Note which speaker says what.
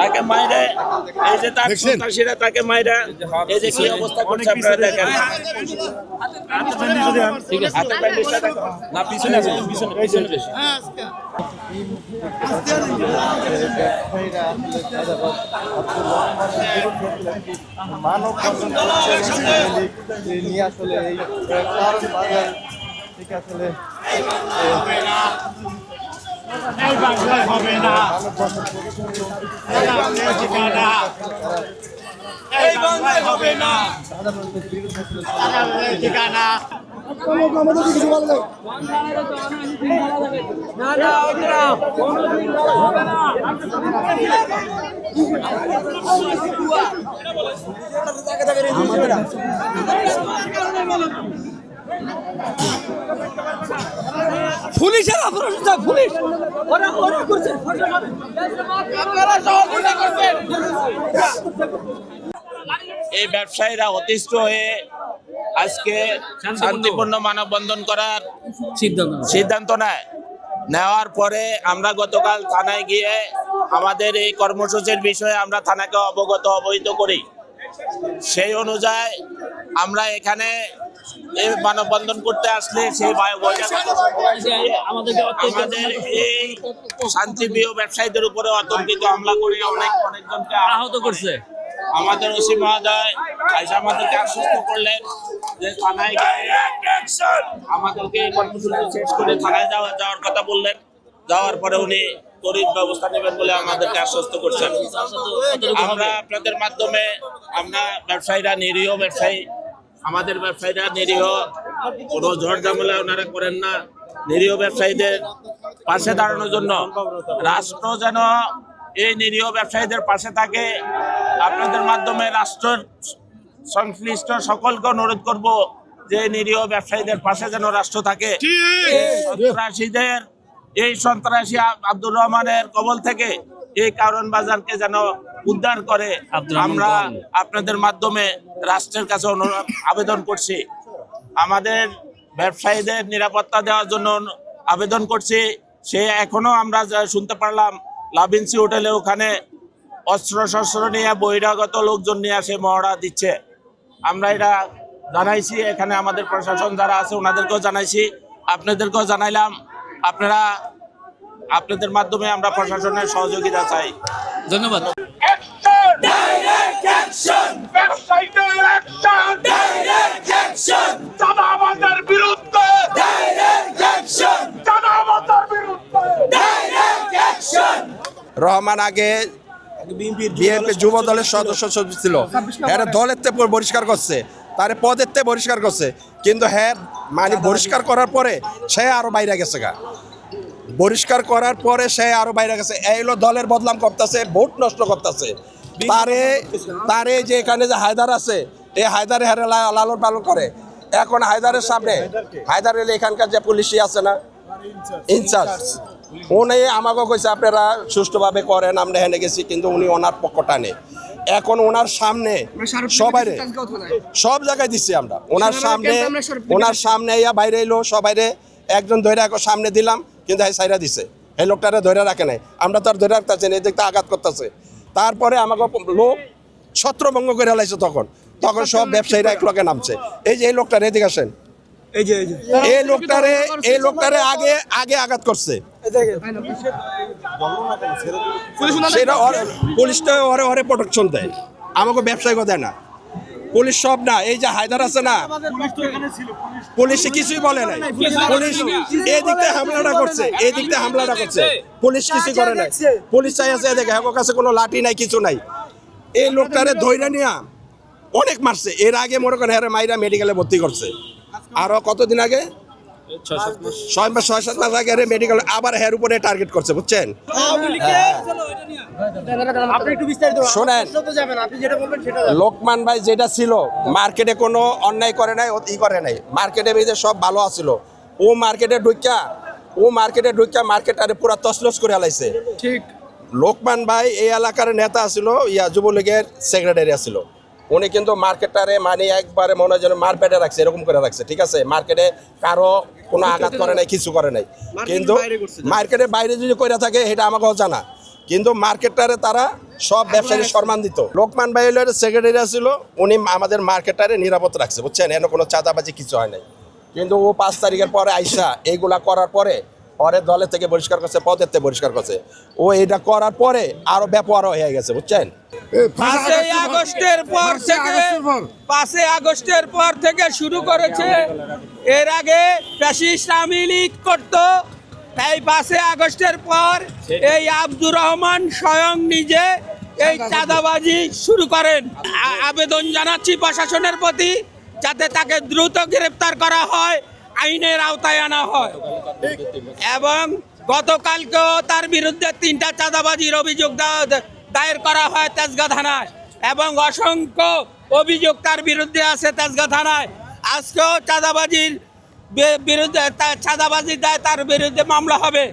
Speaker 1: তাকে মাইরে এই যে তার সন্ত্রাসীরা তাকে মাইরে এই যে কি অবস্থা করছে আপনারা দেখেন।
Speaker 2: ঠিক আছে।
Speaker 1: হাতের ব্যান্ডেজটা দেখো।
Speaker 2: না পিছনে আছে পিছনে পিছনে বেশি।
Speaker 3: মানব বন্ধন করছে এই নিয়ে আসলে এই কারণ বাজার থেকে আসলে মানব বন্ধন সাধারণত বিরুদ্ধে আসলে
Speaker 4: পুলিশের অপারেশন স্যার পুলিশ। ওরা ওরা করছে। আপনারা সহযোগিতা করছেন।
Speaker 1: এই ব্যবসায়ীরা অতিষ্ঠ হয়ে আজকে শান্তিপূর্ণ। মানববন্ধন করার
Speaker 2: সিদ্ধান্ত
Speaker 1: সিদ্ধান্ত নেয়। নেওয়ার পরে আমরা গতকাল থানায় গিয়ে আমাদের এই কর্মসূচির বিষয়ে আমরা থানাকে অবগত অবহিত করি। সেই অনুযায়ী আমরা এখানে এই মানববন্ধন করতে আসলে সেই আমাদের এই শান্তিপ্রিয় ব্যবসায়ীদের উপরে অতর্কিত হামলা করে অনেক অনেকজনকে আহত
Speaker 2: করছে।
Speaker 1: আমাদের ওসি মহোদয় আমাদেরকে আশ্বস্ত করলেন যে থানায় আমাদেরকে এই কর্মসূচি শেষ করে থানায় যাওয়া যাওয়ার কথা বললেন। যাওয়ার পরে উনি তড়িৎ ব্যবস্থা নেবেন বলে আমাদেরকে আশ্বস্ত করছেন। আমরা আপনাদের মাধ্যমে আমরা ব্যবসায়ীরা নিরীহ ব্যবসায়ী আমাদের ব্যবসায়ীরা নিরীহ কোনো ঝড় ঝামেলা ওনারা করেন না। নিরীহ ব্যবসায়ীদের পাশে দাঁড়ানোর জন্য। রাষ্ট্র যেন এই নিরীহ ব্যবসায়ীদের পাশে থাকে আপনাদের মাধ্যমে রাষ্ট্রের সংশ্লিষ্ট সকলকে অনুরোধ করব যে নিরীহ ব্যবসায়ীদের পাশে যেন রাষ্ট্র থাকে। সন্ত্রাসীদের এই সন্ত্রাসী আব- আব্দুর রহমানের কবল থেকে এই কারণ বাজারকে যেন উদ্ধার করে। আমরা আপনাদের মাধ্যমে রাষ্ট্রের কাছে অনুরোধ আবেদন করছি। আমাদের ব্যবসায়ীদের নিরাপত্তা দেওয়ার জন্য আবেদন করছি। সে এখনও আমরা শুনতে পারলাম লাভিনসি হোটেলে ওখানে অস্ত্র শস্ত্র নিয়ে বহিরাগত লোকজন নিয়ে আসে মহড়া দিচ্ছে। আমরা এটা জানাইছি এখানে আমাদের প্রশাসন যারা আছে ওনাদেরকেও জানাইছি। আপনাদেরকেও জানাইলাম। আপনারা আপনাদের মাধ্যমে আমরা প্রশাসনের সহযোগিতা চাই।
Speaker 2: ধন্যবাদ।
Speaker 5: রহমান আগে বিএনপি যুব দলের সদস্য সচিব ছিল। হ্যাঁ দলের তে পরিষ্কার করছে। তারে পদের তে পরিষ্কার করছে। কিন্তু হ্যাঁ মানে পরিষ্কার করার পরে সে আরও বাইরে গেছে গা। পরিষ্কার করার পরে সে আরও বাইরে গেছে। এই হলো দলের বদনাম করতেছে ভোট নষ্ট করতেছে। তারে তারে যে এখানে যে হায়দার আছে এই হায়দারে হারে লালন পালন করে। এখন হায়দারের সামনে হায়দার এলে এখানকার যে পুলিশই আছে না ইনচার্জ। উনি আমাকে কইছে আপনারা সুষ্ঠুভাবে করেন আমরা হেনে গেছি। কিন্তু উনি ওনার পক্ষটা নেই। এখন ওনার সামনে সবাই সব জায়গায় দিচ্ছি আমরা। ওনার সামনে ওনার সামনে ইয়া বাইরে এলো সবাইরে একজন ধরে সামনে দিলাম। কিন্তু এই সাইরা দিছে। এই লোকটারে ধরে রাখে নাই। আমরা তো আর ধরে রাখতেছি না এদিকটা আঘাত করতেছে। তারপরে আমাকে লোক ছত্রভঙ্গ করে লাইছে তখন। তখন সব ব্যবসায়ীরা এক লোকে নামছে। এই যে এই লোকটার এদিকে আসেন। এই লোকটারে এই লোকটারে আগে আগে আঘাত করছে। সেটা পুলিশটা ওরে ওরে প্রোটেকশন দেয়। আমাকে ব্যবসায়িক দেয় না। পুলিশ সব না, এই যে হায়দার আছে না, পুলিশে কিছুই বলে নাই। পুলিশ এই দিক থেকে হামলাটা করছে এই দিক হামলাটা করছে। পুলিশ কিছু করে নাই। পুলিশ চাই আছে দেখে আমার কাছে কোনো লাঠি নাই, কিছু নাই। এই লোকটারে ধৈর্য নিয়া অনেক মারছে। এর আগে মনে করেন হ্যাঁ মাইরা মেডিকেলে ভর্তি করছে। আরও কতদিন আগে? ছয় মাস। ছয় সাত মাস আগে মেডিকেল আবার হের উপরে টার্গেট করছে বুঝছেন?
Speaker 4: আপনি একটু বিস্তারিত
Speaker 5: শোনেন।
Speaker 4: তো যাবেন আপনি যেটা বলবেন সেটা
Speaker 5: লোকমান ভাই যেটা ছিল মার্কেটে কোনো অন্যায় করে নাই ই করে নাই। মার্কেটে বেঁধে সব ভালো আছিল। ও মার্কেটে ঢুকিয়া ও মার্কেটে ঢুকিয়া মার্কেটারে পুরা তসলস করে হালাইছে
Speaker 4: ঠিক।
Speaker 5: লোকমান ভাই এই এলাকার নেতা ছিল ইয়া যুবলীগের সেক্রেটারি ছিল উনি কিন্তু মার্কেটারে মানে একবারে মনে হয় যেন মারপেটে রাখছে এরকম করে রাখছে ঠিক আছে? মার্কেটে কারও কোনো আঘাত করে নাই কিছু করে নাই। কিন্তু মার্কেটের বাইরে যদি করে থাকে এটা আমাকেও জানা কিন্তু মার্কেটটারে তারা সব ব্যবসায়ী সম্মান দিত। লোকমান বাইলের সেক্রেটারি ছিল উনি আমাদের মার্কেটারে নিরাপদ রাখছে বুঝছেন? এনে কোনো চাঁদাবাজি কিছু হয় নাই। কিন্তু ও পাঁচ তারিখের পরে আইসা এইগুলা করার পরে পরে দলের থেকে বহিষ্কার করছে পদের থেকে বহিষ্কার করছে। ও এটা করার পরে আরও ব্যাপার হয়ে গেছে বুঝছেন?
Speaker 4: পাঁচই আগস্টের পর থেকে পাঁচই আগস্টের পর থেকে শুরু করেছে। এর আগে ফ্যাসিস্ট আওয়ামী লীগ করত। এই পাঁচই আগস্টের পর এই আব্দুর রহমান স্বয়ং নিজে এই চাঁদাবাজি শুরু করেন। আবেদন জানাচ্ছি প্রশাসনের প্রতি যাতে তাকে দ্রুত গ্রেপ্তার করা হয়। আইনের আওতায় আনা হয়। এবং গতকালকেও তার বিরুদ্ধে তিনটা চাঁদাবাজির অভিযোগ দায়ের করা হয় তেজগা থানায়। এবং অসংখ্য অভিযোগ তার বিরুদ্ধে আছে তেজগা থানায়। আজকেও চাঁদাবাজির বিরুদ্ধে চাঁদাবাজির দায় তার বিরুদ্ধে মামলা হবে।